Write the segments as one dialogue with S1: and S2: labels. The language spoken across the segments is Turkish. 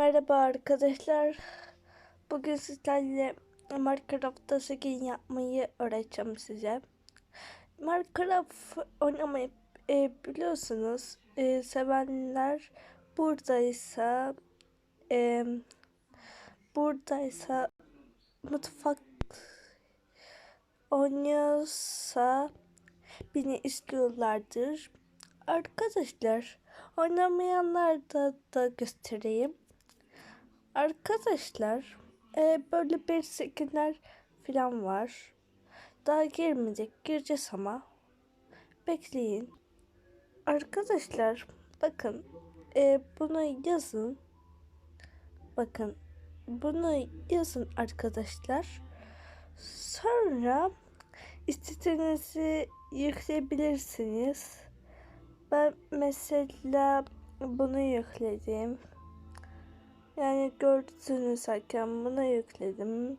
S1: Merhaba arkadaşlar. Bugün sizlerle Minecraft'ta skin yapmayı öğreteceğim size. Minecraft oynamayı e, biliyorsunuz. E, sevenler buradaysa e, buradaysa mutfak oynuyorsa beni istiyorlardır. Arkadaşlar oynamayanlar da, da göstereyim. Arkadaşlar e, böyle bir skinler falan var. Daha girmeyecek. Gireceğiz ama. Bekleyin. Arkadaşlar bakın e, bunu yazın. Bakın bunu yazın arkadaşlar. Sonra istediğinizi yükleyebilirsiniz. Ben mesela bunu yükledim. Yani gördüğünüz hakem bunu yükledim.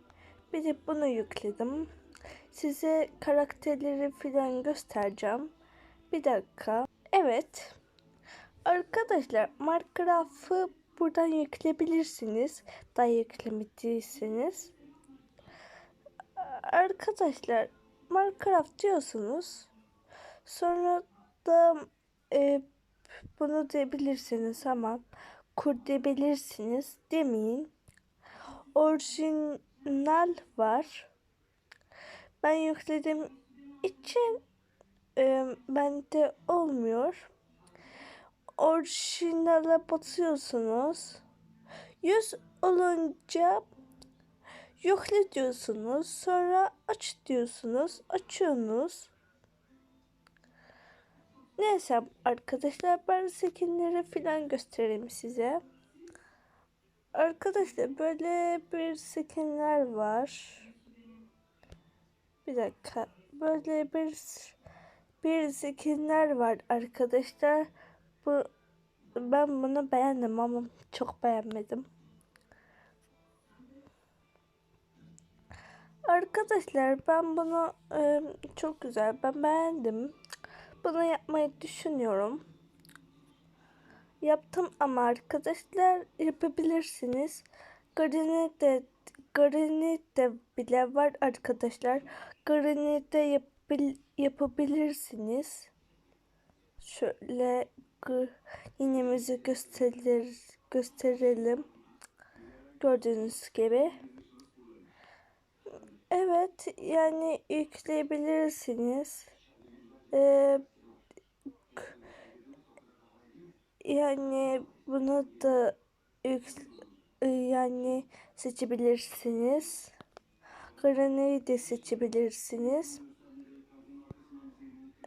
S1: Bir de bunu yükledim. Size karakterleri falan göstereceğim. Bir dakika. Evet. Arkadaşlar Minecraft'ı buradan yükleyebilirsiniz. Daha yüklemediyseniz. Arkadaşlar Minecraft diyorsunuz. Sonra da e, bunu diyebilirsiniz ama kur diyebilirsiniz demeyin. Orijinal var. Ben yükledim için e, bende olmuyor. Orijinale basıyorsunuz. 100 olunca yükle diyorsunuz. Sonra aç diyorsunuz. Açıyorsunuz. Neyse arkadaşlar ben skinleri falan göstereyim size. Arkadaşlar böyle bir skinler var. Bir dakika. Böyle bir bir skinler var arkadaşlar. Bu ben bunu beğendim ama çok beğenmedim. Arkadaşlar ben bunu e, çok güzel ben beğendim. Bunu yapmayı düşünüyorum. Yaptım ama arkadaşlar yapabilirsiniz. Granite Granite bile var arkadaşlar. Granite yapabil, yapabilirsiniz. Şöyle yinemizi gösterir, gösterelim. Gördüğünüz gibi. Evet yani yükleyebilirsiniz. Yani bunu da yani seçebilirsiniz. Graneyi de seçebilirsiniz.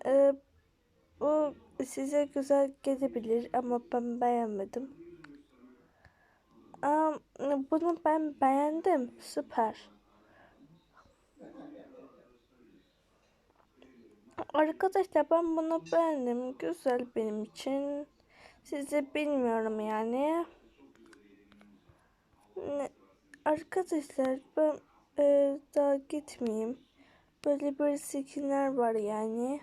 S1: Ee, bu size güzel gelebilir ama ben beğenmedim. Aa, bunu ben beğendim. Süper. Arkadaşlar ben bunu beğendim. Güzel benim için. Size bilmiyorum yani. Arkadaşlar ben e, daha gitmeyeyim. Böyle bir skinler var yani.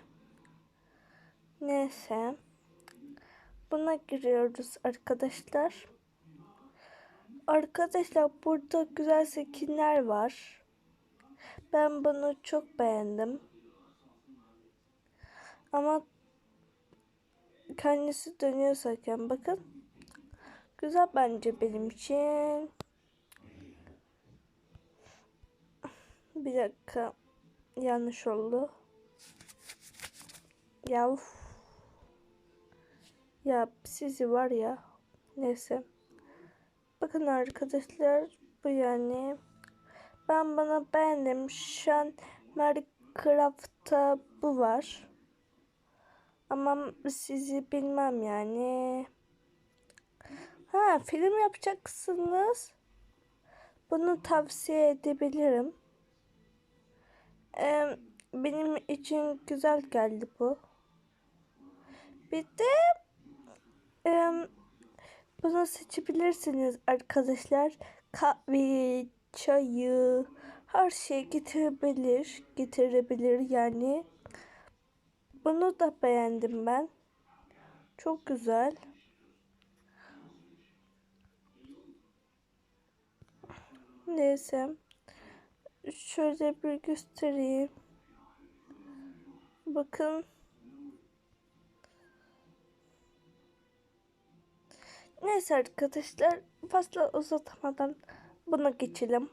S1: Neyse. Buna giriyoruz arkadaşlar. Arkadaşlar burada güzel skinler var. Ben bunu çok beğendim. Ama kendisi dönüyor zaten bakın. Güzel bence benim için. Bir dakika. Yanlış oldu. Ya Ya sizi var ya. Neyse. Bakın arkadaşlar bu yani. Ben bana beğendim. Şu an Minecraft'ta bu var. Ama sizi bilmem yani. Ha film yapacaksınız. Bunu tavsiye edebilirim. Ee, benim için güzel geldi bu. Bir de e, bunu seçebilirsiniz arkadaşlar. Kahve, çayı, her şey getirebilir. Getirebilir yani. Bunu da beğendim ben. Çok güzel. Neyse. Şöyle bir göstereyim. Bakın. Neyse arkadaşlar fazla uzatmadan buna geçelim.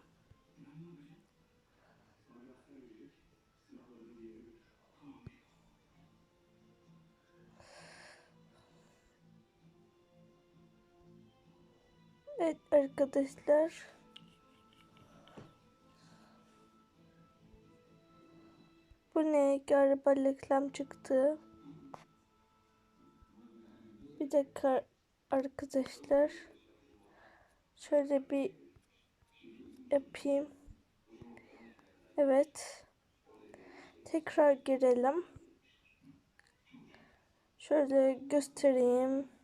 S1: Evet arkadaşlar. Bu ne? Galiba reklam çıktı. Bir dakika arkadaşlar. Şöyle bir yapayım. Evet. Tekrar girelim. Şöyle göstereyim.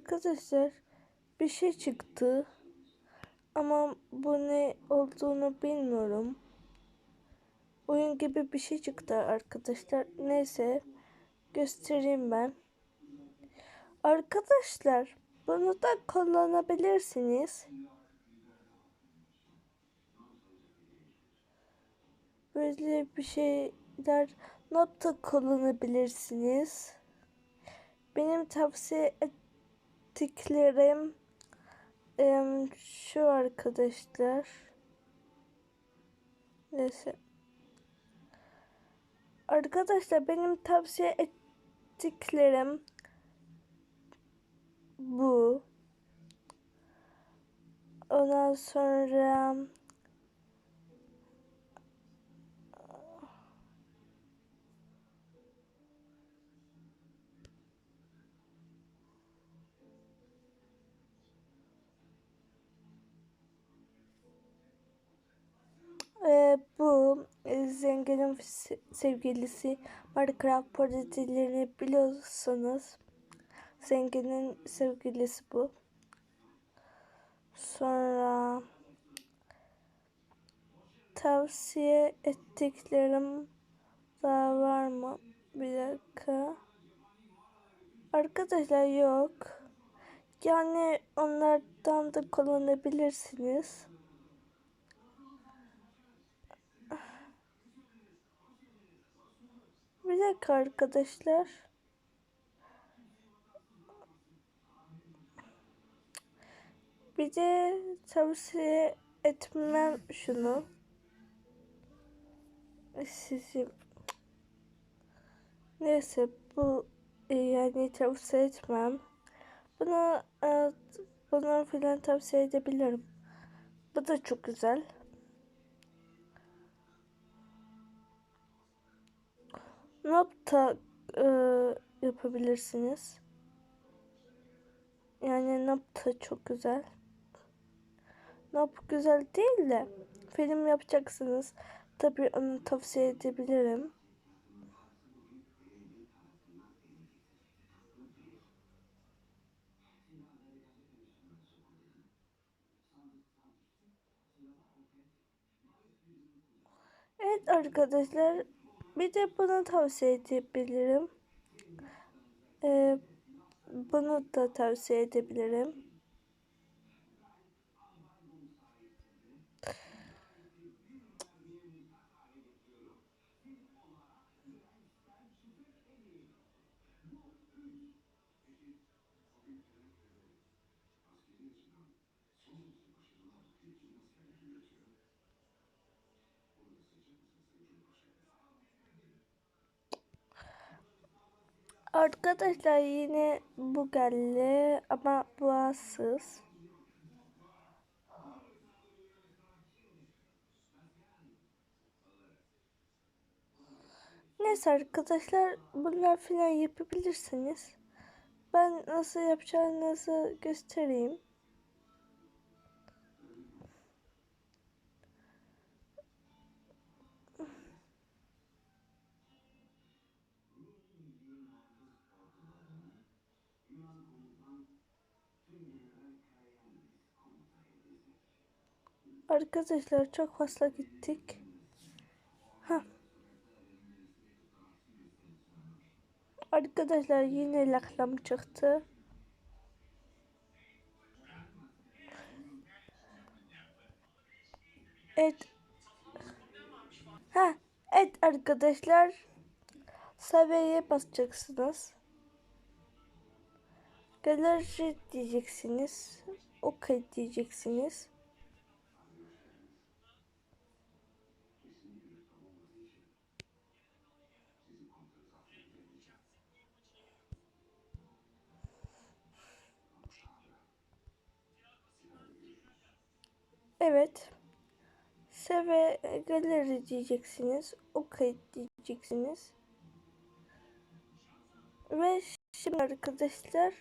S1: Arkadaşlar bir şey çıktı. Ama bu ne olduğunu bilmiyorum. Oyun gibi bir şey çıktı arkadaşlar. Neyse göstereyim ben. Arkadaşlar bunu da kullanabilirsiniz. Böyle bir şeyler not da kullanabilirsiniz. Benim tavsiye ettiklerim şu arkadaşlar. Neyse. Arkadaşlar benim tavsiye ettiklerim bu. Ondan sonra Bu e, zenginin sevgilisi Minecraft parodilerini biliyorsanız zenginin sevgilisi bu. Sonra tavsiye ettiklerim daha var mı? Bir dakika. Arkadaşlar yok. Yani onlardan da kullanabilirsiniz. Bir dakika arkadaşlar. Bir de tavsiye etmem şunu. Sizin neyse bu e, yani tavsiye etmem. Bunu e, bunu filan tavsiye edebilirim. Bu da çok güzel. Nokta e, yapabilirsiniz. Yani nokta çok güzel. Nop güzel değil de film yapacaksınız. Tabii onu tavsiye edebilirim. Evet arkadaşlar bir de bunu tavsiye edebilirim. Ee, bunu da tavsiye edebilirim. Arkadaşlar yine bu geldi ama boğazsız. Neyse arkadaşlar bunlar filan yapabilirsiniz. Ben nasıl yapacağınızı göstereyim. Arkadaşlar çok fazla gittik. Heh. Arkadaşlar yine laklam çıktı. Evet. Ha, evet arkadaşlar. Sabeye basacaksınız. Galeri diyeceksiniz. Okey diyeceksiniz. Evet. Seve galeri diyeceksiniz. OK diyeceksiniz. Ve şimdi arkadaşlar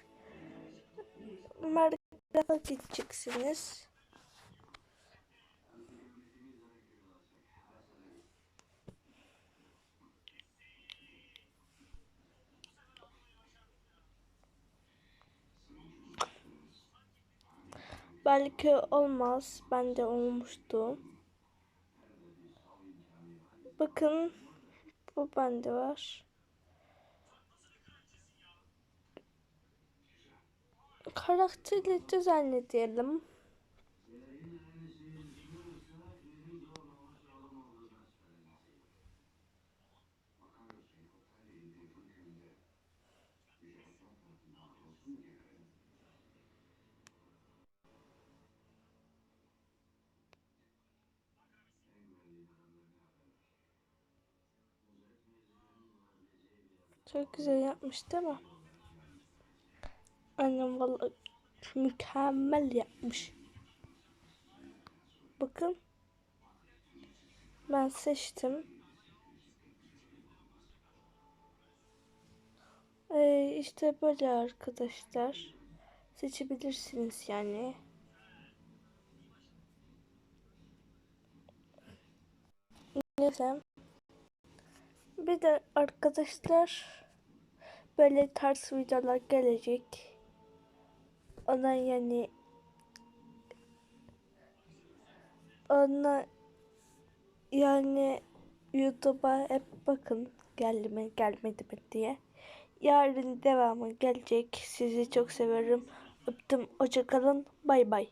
S1: markete gideceksiniz. Belki olmaz. Bende olmuştu. Bakın bu bende var. Karakteri düzenleyelim. Çok güzel yapmış değil mi? Annem vallahi mükemmel yapmış. Bakın. Ben seçtim. Ee, işte böyle arkadaşlar. Seçebilirsiniz yani. Neyse. Bir de arkadaşlar böyle tarz videolar gelecek. Ona yani ona yani YouTube'a hep bakın geldi mi gelmedi mi diye. Yarın devamı gelecek. Sizi çok severim. Öptüm. Hoşçakalın. Bay bay.